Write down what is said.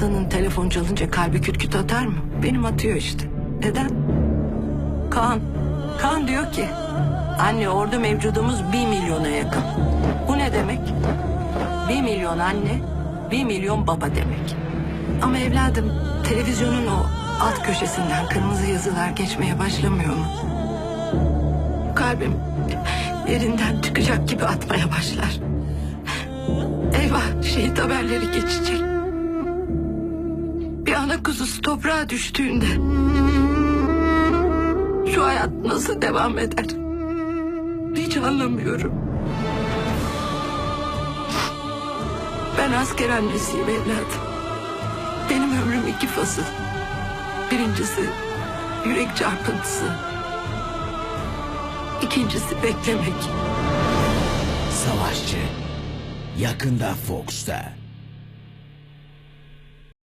İnsanın telefon çalınca kalbi küt küt atar mı? Benim atıyor işte. Neden? Kaan. Kaan diyor ki anne orada mevcudumuz bir milyona yakın. Bu ne demek? Bir milyon anne, bir milyon baba demek. Ama evladım televizyonun o alt köşesinden kırmızı yazılar geçmeye başlamıyor mu? Kalbim yerinden çıkacak gibi atmaya başlar. Eyvah şehit haberleri geçecek. Bir ana kuzusu toprağa düştüğünde şu hayat nasıl devam eder? Hiç anlamıyorum. Ben asker annesiyim evladım. Benim ömrüm iki fasıl. Birincisi yürek çarpıntısı. İkincisi beklemek. Savaşçı. Yakında Fox'ta.